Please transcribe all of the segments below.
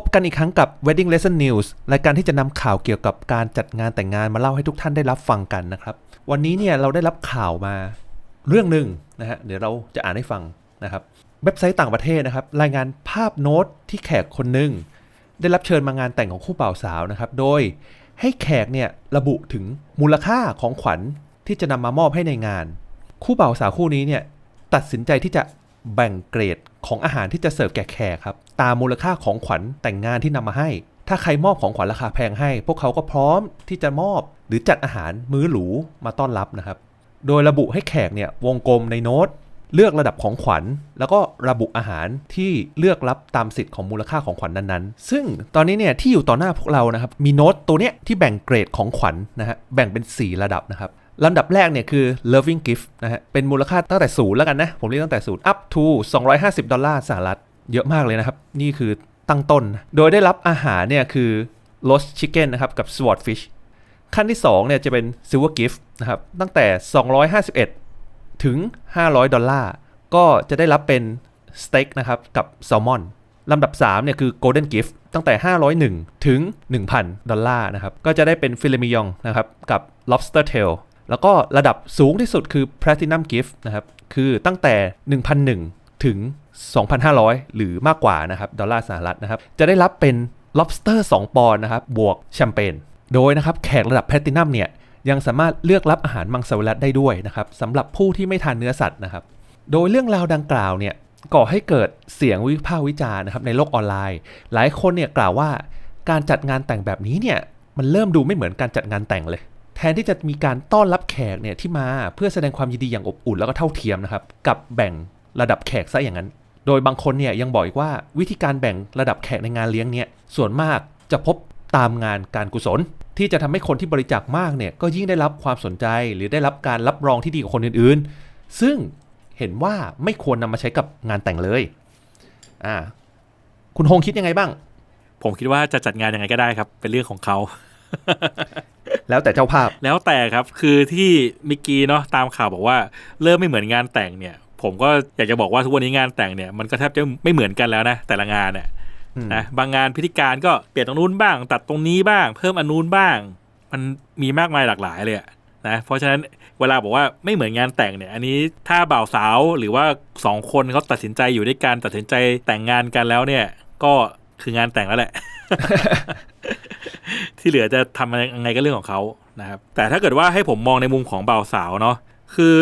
บกันอีกครั้งกับ Wedding Lesson News รายการที่จะนำข่าวเกี่ยวกับการจัดงานแต่งงานมาเล่าให้ทุกท่านได้รับฟังกันนะครับ วันนี้เนี่ยเราได้รับข่าวมาเรื่องหนึ่งนะฮะเดี๋ยวเราจะอ่านให้ฟังนะครับ เว็บไซต์ต่างประเทศนะครับ รายงานภาพโน้ตที่แขกคนหนึ่งได้รับเชิญมางานแต่งของคู่บ่าวสาวนะครับ โดยให้แขกเนี่ยระบุถึงมูลค่าของขวัญที่จะนำมามอบให้ในงาน คู่บ่าวสาวคู่นี้เนี่ยตัดสินใจที่จะแบ่งเกรดของอาหารที่จะเสิร์ฟแก่แขกครับ ตามมูลค่าของขวัญแต่งงานที่นำมาให้ ถ้าใครมอบของขวัญราคาแพงให้ พวกเขาก็พร้อมที่จะมอบหรือจัดอาหารมื้อหรูมาต้อนรับนะครับ โดยระบุให้แขกเนี่ยวงกลมในโน้ต เลือกระดับของขวัญ แล้วก็ระบุอาหารที่เลือกรับตามสิทธิ์ของมูลค่าของขวัญนั้นๆ ซึ่งตอนนี้เนี่ยที่อยู่ต่อหน้าพวกเรานะครับมีโน้ตตัวเนี้ยที่แบ่งเกรดของขวัญนะฮะแบ่งเป็น 4 ระดับนะครับลำดับแรกเนี่ยคือ loving gift นะฮะ เป็นมูลค่าตั้งแต่ศูนย์แล้วกันนะ ผมเรียกตั้งแต่ศูนย์ up to 250 ดอลลาร์สหรัฐ เยอะมากเลยนะครับ นี่คือตั้งต้น โดยได้รับอาหารเนี่ยคือ roast chicken นะครับกับ swordfish ขั้นที่2เนี่ยจะเป็น silver gift นะครับตั้งแต่ 251 ถึง 500 ดอลลาร์ ก็จะได้รับเป็นสเต็กนะครับกับแซลมอนลำดับ3เนี่ยคือ golden gift ตั้งแต่ 501 ถึง 1,000 ดอลลาร์นะครับก็จะได้เป็นฟิเลมิยองนะครับกับ lobster tail แล้วก็ระดับสูงที่สุดคือ platinum gift นะครับคือตั้งแต่ 1,001 ถึง 2,500 หรือมากกว่านะครับดอลลาร์สหรัฐนะครับ จะได้รับเป็น lobster 2 ปอนด์นะครับ บวกแชมเปญ โดยนะครับแขกระดับ platinum เนี่ยยังสามารถเลือกรับอาหารมังสวิรัตได้ด้วยนะครับสำหรับผู้ที่ไม่ทานเนื้อสัตว์นะครับ โดยเรื่องราวดังกล่าวเนี่ยก่อให้เกิดเสียงวิพากษ์วิจารณ์นะครับในโลกออนไลน์ หลายคนเนี่ยกล่าวว่าการจัดงานแต่งแบบนี้เนี่ยมันเริ่มดูไม่เหมือนการจัดงานแต่งเลย แทนที่จะมีการต้อนรับแขกเนี่ยที่มาเพื่อแสดงความยินดีอย่างอบอุ่นแล้วก็เท่าเทียมนะครับกับแบ่ง ระดับแขกซะอย่างนั้น โดยบางคนเนี่ยยังบอกอีกว่าวิธีการแบ่งระดับแขกในงานเลี้ยงเนี่ยส่วนมากจะพบตามงานการกุศล ที่จะทำให้คนที่บริจาคมากเนี่ยก็ยิ่งได้รับความสนใจหรือได้รับการรับรองที่ดีกว่าคนอื่นๆ ซึ่งเห็นว่าไม่ควรนำมาใช้กับงานแต่งเลยอ่าคุณโฮงคิดยังไงบ้าง ผมคิดว่าจะจัดงานยังไงก็ได้ครับ เป็นเรื่องของเขาแล้วแต่เจ้าภาพแล้วแต่ครับคือที่มิกกี้เนาะตามข่าวบอกว่าเริ่มไม่เหมือนงานแต่งเนี่ย ผมก็อยากจะบอกว่าทุกวันนี้งานแต่งเนี่ยมันก็แทบจะไม่เหมือนกันแล้วนะ แต่ละงานเนี่ยอืมนะบางงานพิธีการก็เปลี่ยนตรงนู้นบ้าง ตัดตรงนี้บ้าง เพิ่มอันนู้นบ้าง มันมีมากมายหลากหลายเลยอะนะเพราะฉะนั้นเวลาบอกว่าไม่เหมือนงานแต่งเนี่ย อันนี้ถ้าบ่าวสาวหรือว่าสองคนเขาตัดสินใจอยู่ด้วยกันตัดสินใจแต่งงานกันแล้วเนี่ย ก็คืองานแต่งแล้วแหละ ที่เหลือจะทำยังไงก็เรื่องของเขานะครับ แต่ถ้าเกิดว่าให้ผมมองในมุมของบ่าวสาวเนาะคือ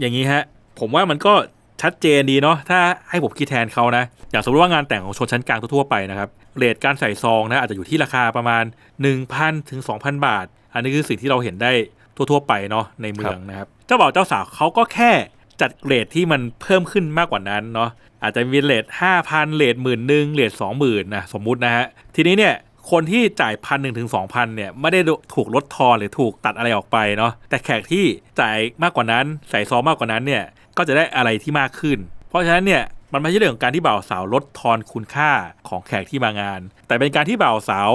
อย่างนี้ฮะ ผมว่ามันก็ชัดเจนดีเนาะถ้าให้ผมคิดแทนเขานะ อย่างสมมติว่างานแต่งของชนชั้นกลางทั่วไปนะครับเรทการใส่ซองนะอาจจะอยู่ที่ราคาประมาณ 1,000ถึง2,000 บาท อันนี้คือสิ่งที่เราเห็นได้ทั่วๆไปเนาะในเมืองนะครับ เจ้าบ่าวเจ้าสาวเขาก็แค่จัดเรทที่มันเพิ่มขึ้นมากกว่านั้นเนาะอาจจะมีเรทห้าพันเรทหมื่นหนึ่งเรทสองหมื่นนะสมมุตินะฮะทีนี้เนี่ยคนที่จ่ายพันหนึ่งถึงสองพันเนี่ยไม่ได้ถูกลดทอนหรือถูกตัดอะไรออกไปเนาะแต่แขกที่จ่ายมากกว่านั้นใส่ซองมากกว่านั้นเนี่ย ก็จะได้อะไรที่มากขึ้น เพราะฉะนั้นเนี่ยมันไม่ใช่เรื่องของการที่บ่าวสาวลดทอนคุณค่าของแขกที่มางาน แต่เป็นการที่บ่าวสาว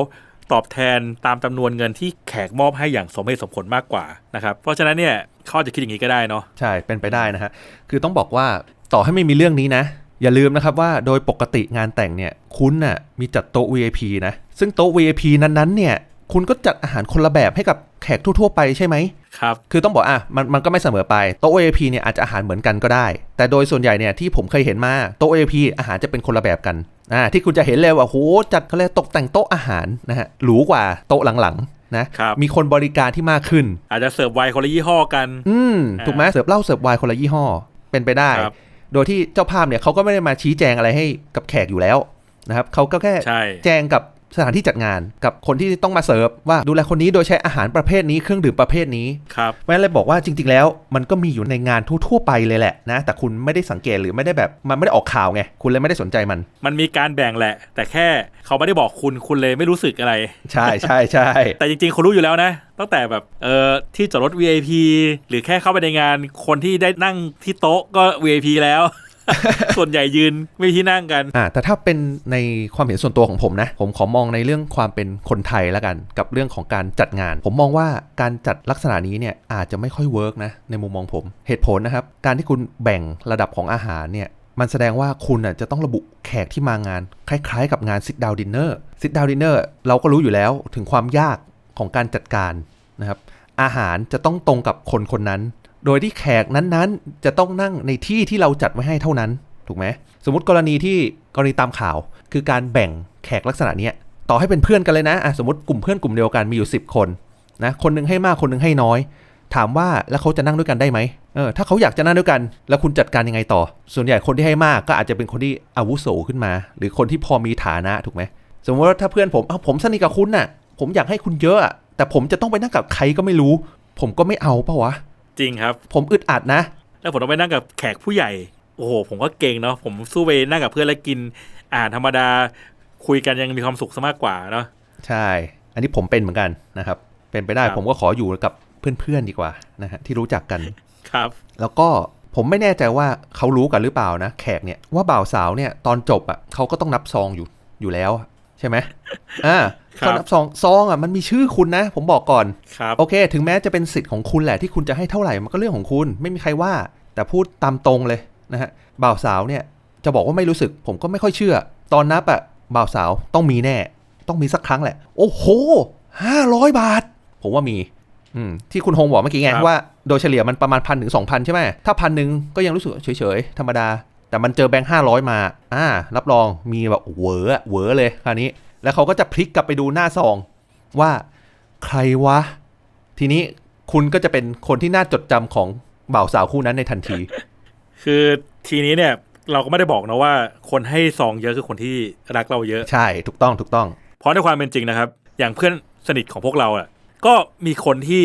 ตอบแทนตามจำนวนเงินที่แขกมอบให้อย่างสมเหตุสมผลมากกว่านะครับ เพราะฉะนั้นเนี่ยเขาอจจะคิดอย่างนี้ก็ได้เนาะใช่เป็นไปได้นะฮะคือต้องบอกว่าต่อให้ไม่มีเรื่องนี้นะ อย่าลืมนะครับว่าโดยปกติงานแต่งเนี่ยคุณน่ะมีจัดโต๊ะ VIP นะซึ่งโต๊ะ VIP นั้นๆเนี่ยคุณก็จัดอาหารคนละแบบให้กับแขกทั่วๆไปใช่ไหม ครับคือต้องบอกอะมันมันก็ไม่เสมอไปโต๊ะ VIP เนี่ยอาจจะอาหารเหมือนกันก็ได้ แต่โดยส่วนใหญ่เนี่ยที่ผมเคยเห็นมาโต๊ะ VIP อาหารจะเป็นคนละแบบกันอ่าที่คุณจะเห็นเลยว่าโหจัดเขาเรียกตกแต่งโต๊ะอาหารนะฮะหรูกว่าโต๊ะหลังๆนะครับมีคนบริการที่มากขึ้น อาจจะเสิร์ฟไวน์คนละยี่ห้อกัน อืมอ่าถูกไหมเสิร์ฟเหล้าเสิร์ฟไวน์คนละยี่ห้อ เป็นไปได้ครับโดยที่เจ้าภาพเนี่ยเขาก็ไม่ได้มาชี้แจงอะไรให้กับแขกอยู่แล้วนะครับเขาก็แค่ใช่แจ้งกับ สถานที่จัดงานกับคนที่ต้องมาเสิร์ฟว่าดูแลคนนี้โดยใช้อาหารประเภทนี้เครื่องดื่มประเภทนี้ครับเพราะฉะนั้นเลยบอกว่าจริง ๆ แล้วมันก็มีอยู่ในงานทั่วๆไปเลยแหละนะ แต่คุณไม่ได้สังเกตหรือไม่ได้แบบมันไม่ได้ออกข่าวไงคุณเลยไม่ได้สนใจมัน มันมีการแบ่งแหละ แต่แค่เขาไม่ได้บอกคุณคุณเลยไม่รู้สึกอะไร ใช่ใช่ใช่แต่จริงๆคุณรู้อยู่แล้วนะตั้งแต่แบบเอ่อที่จอดรถ VIP หรือแค่เข้าไปในงานคนที่ได้นั่งที่โต๊ะก็ VIP แล้ว ส่วนใหญ่ยืนไม่ที่นั่งกันอ่าแต่ถ้าเป็นในความเห็นส่วนตัวของผมนะ ผมขอมองในเรื่องความเป็นคนไทยแล้วกัน กับเรื่องของการจัดงาน ผมมองว่าการจัดลักษณะนี้เนี่ยอาจจะไม่ค่อยเวิร์กนะในมุมมองผม เหตุผลนะครับ การที่คุณแบ่งระดับของอาหารเนี่ยมันแสดงว่าคุณอะจะต้องระบุแขกที่มางาน คล้ายๆ กับงาน sit down dinner sit down dinner เราก็รู้อยู่แล้วถึงความยากของการจัดการนะครับอาหารจะต้องตรงกับคนคนนั้น โดยที่แขกนั้นๆ จะต้องนั่งในที่ที่เราจัดไว้ให้เท่านั้น ถูกไหม สมมติกรณีที่กรณีตามข่าว คือการแบ่งแขกลักษณะนี้ต่อให้เป็นเพื่อนกันเลยนะะสมมติกลุ่มเพื่อนกลุ่มเดียวกันมีอยู่ 10 คนนะคนหนึงให้มากคนหนึงให้น้อย ถามว่าแล้วเขาจะนั่งด้วยกันได้ไหมเออถ้าเขาอยากจะนั่งด้วยกัน แล้วคุณจัดการยังไงต่อ ส่วนใหญ่คนที่ให้มากก็อาจจะเป็นคนที่อาวุโสขึ้นมา หรือคนที่พอมีฐานะถูกไหมสมมติว่าถ้าเพื่อนผมเอ้าผมสนิทกับคุณน่ะ ผมอยากให้คุณเยอะอะแต่ผมจะต้องไปนั่งกับใครก็ไม่รู้ ผมก็ไม่เอาปะวะ จริงครับ ผมอึดอัดนะ แล้วผมต้องไปนั่งกับแขกผู้ใหญ่ โอ้โห ผมก็เก่งเนาะ ผมสู้ไปนั่งกับเพื่อนแล้วกินอาหารธรรมดา คุยกันยังมีความสุขซะมากกว่าเนาะ ใช่ อันนี้ผมเป็นเหมือนกันนะครับ เป็นไปได้ครับผมก็ขออยู่กับเพื่อนๆดีกว่านะฮะที่รู้จักกัน ครับ แล้วก็ผมไม่แน่ใจว่าเขารู้กันหรือเปล่านะ แขกเนี่ยว่าบ่าวสาวเนี่ยตอนจบอะเขาก็ต้องนับซองอยู่อยู่แล้วอะ ใช่ไหมอ่าครับเขานับซองซองอะมันมีชื่อคุณนะ ผมบอกก่อนครับโอเค ถึงแม้จะเป็นสิทธิ์ของคุณแหละที่คุณจะให้เท่าไหร่มันก็เรื่องของคุณ ไม่มีใครว่า แต่พูดตามตรงเลยนะฮะบ่าวสาวเนี่ยจะบอกว่าไม่รู้สึก ผมก็ไม่ค่อยเชื่อ ตอนนับอะบ่าวสาวต้องมีแน่ ต้องมีสักครั้งแหละ โอ้โหห้าร้อยบาท ผมว่ามีอืมที่คุณฮงบอกเมื่อกี้ไงครับว่าโดยเฉลี่ยมันประมาณพันถึงสองพันใช่ไหมถ้าพันหนึ่งก็ยังรู้สึกเฉยๆธรรมดา แต่มันเจอแบงค์ห้าร้อยมา อ่า รับรองมีแบบเหวออะเหวอเลยคราวนี้ แล้วเขาก็จะพลิกกลับไปดูหน้าซอง ว่าใครวะ ทีนี้คุณก็จะเป็นคนที่น่าจดจำของบ่าวสาวคู่นั้นในทันที คือทีนี้เนี่ยเราก็ไม่ได้บอกนะว่า คนให้ซองเยอะคือคนที่รักเราเยอะ ใช่ ถูกต้อง ถูกต้อง เพราะในความเป็นจริงนะครับ อย่างเพื่อนสนิทของพวกเราอะ ก็มีคนที่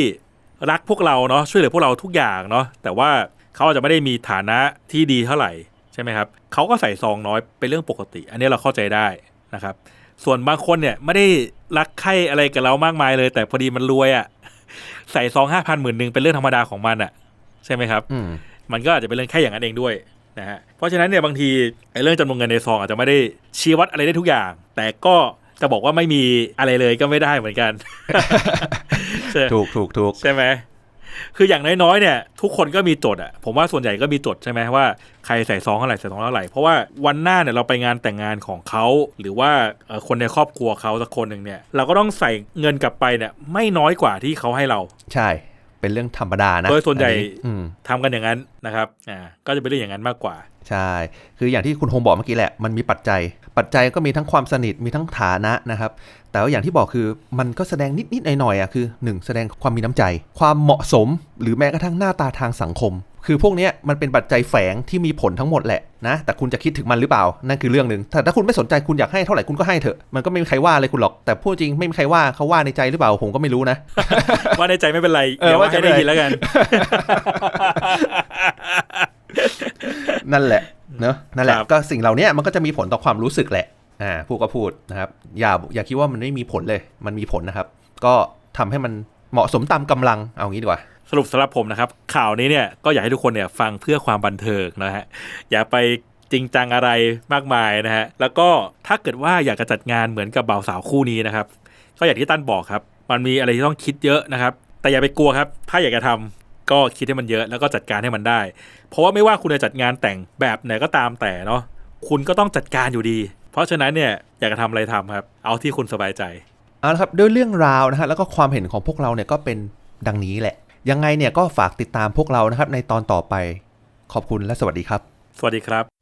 รักพวกเราเนาะ ช่วยเหลือพวกเราทุกอย่างเนาะ แต่ว่าเขาอาจจะไม่ได้มีฐานะที่ดีเท่าไหร่ ใช่ไหมครับเขาก็ใส่ซองน้อยเป็นเรื่องปกติ อันนี้เราเข้าใจได้นะครับ ส่วนบางคนเนี่ยไม่ได้รักใคร่อะไรกับเรามากมายเลย แต่พอดีมันรวยอะใส่ซองห้าพันหมื่นหนึ่งเป็นเรื่องธรรมดาของมันอะ ใช่ไหมครับอืมมันก็อาจจะเป็นเรื่องแค่อย่างนั้นเองด้วยนะฮะเพราะฉะนั้นเนี่ยบางทีไอ้เรื่องจำนวนเงินในซองอาจจะไม่ได้ชี้วัดอะไรได้ทุกอย่าง แต่ก็จะบอกว่าไม่มีอะไรเลยก็ไม่ได้เหมือนกันใช่ถูกถูกถูกใช่ไหม คืออย่างน้อยๆเนี่ยทุกคนก็มีจดอะผมว่าส่วนใหญ่ก็มีจดใช่ไหมว่าใครใส่ซองเท่าไหร่ใส่ซองเท่าไหร่เพราะว่าวันหน้าเนี่ยเราไปงานแต่งงานของเขาหรือว่าคนในครอบครัวเขาสักคนหนึ่งเนี่ยเราก็ต้องใส่เงินกลับไปเนี่ยไม่น้อยกว่าที่เขาให้เราใช่ เป็นเรื่องธรรมดานะโดยส่วนใหญ่อัอืมทำกันอย่างนั้นนะครับอ่าก็จะเป็นเรื่องอย่างนั้นมากกว่า ใช่ คืออย่างที่คุณโฮมบอกเมื่อกี้แหละ มันมีปัจจัย ปัจจัยก็มีทั้งความสนิท มีทั้งฐานะนะครับ แต่ว่าอย่างที่บอกคือมันก็แสดงนิดๆหน่อยๆอะคือ 1 แสดงความมีน้ำใจ ความเหมาะสม หรือแม้กระทั่งหน้าตาทางสังคม คือพวกเนี้ยมันเป็นปัจจัยแฝงที่มีผลทั้งหมดแหละนะ แต่คุณจะคิดถึงมันหรือเปล่า นั่นคือเรื่องหนึ่งแต่ถ้าคุณไม่สนใจคุณอยากให้เท่าไหร่คุณก็ให้เถอะ มันก็ไม่มีใครว่าเลยคุณหรอก แต่พูดจริงไม่มีใครว่าเขาว่าในใจหรือเปล่าผมก็ไม่รู้นะ ว่าในใจไม่เป็นไร เออเดี๋ยวว่าว่าใจให้ได้ไม่ยินเป็นไรแล้วกัน นั่นแหละ เนอะนั่นแหละครับก็สิ่งเหล่านี้มันก็จะมีผลต่อความรู้สึกแหละ อ่า พูดก็พูดนะครับ อย่าอย่าคิดว่ามันไม่มีผลเลย มันมีผลนะครับ ก็ทำให้มันเหมาะสมตามกำลัง เอางี้ดีกว่า สรุปสำหรับผมนะครับ ข่าวนี้เนี่ยก็อยากให้ทุกคนเนี่ยฟังเพื่อความบันเทิงนะฮะอย่าไปจริงจังอะไรมากมายนะฮะแล้วก็ถ้าเกิดว่าอยากจะจัดงานเหมือนกับบ่าวสาวคู่นี้นะครับ ก็อย่างที่ตั้นบอกครับ มันมีอะไรที่ต้องคิดเยอะนะครับ แต่อย่าไปกลัวครับ ถ้าอยากจะทำก็คิดให้มันเยอะแล้วก็จัดการให้มันได้ เพราะว่าไม่ว่าคุณจะจัดงานแต่งแบบไหนก็ตามแต่เนาะคุณก็ต้องจัดการอยู่ดี เพราะฉะนั้นเนี่ยอยากจะทำอะไรทำครับ เอาที่คุณสบายใจเอาละครับด้วยเรื่องราวนะฮะแล้วก็ความเห็นของพวกเราเนี่ยก็เป็นดังนี้แหละ ยังไงเนี่ยก็ฝากติดตามพวกเรานะครับในตอนต่อไป ขอบคุณและสวัสดีครับ สวัสดีครับ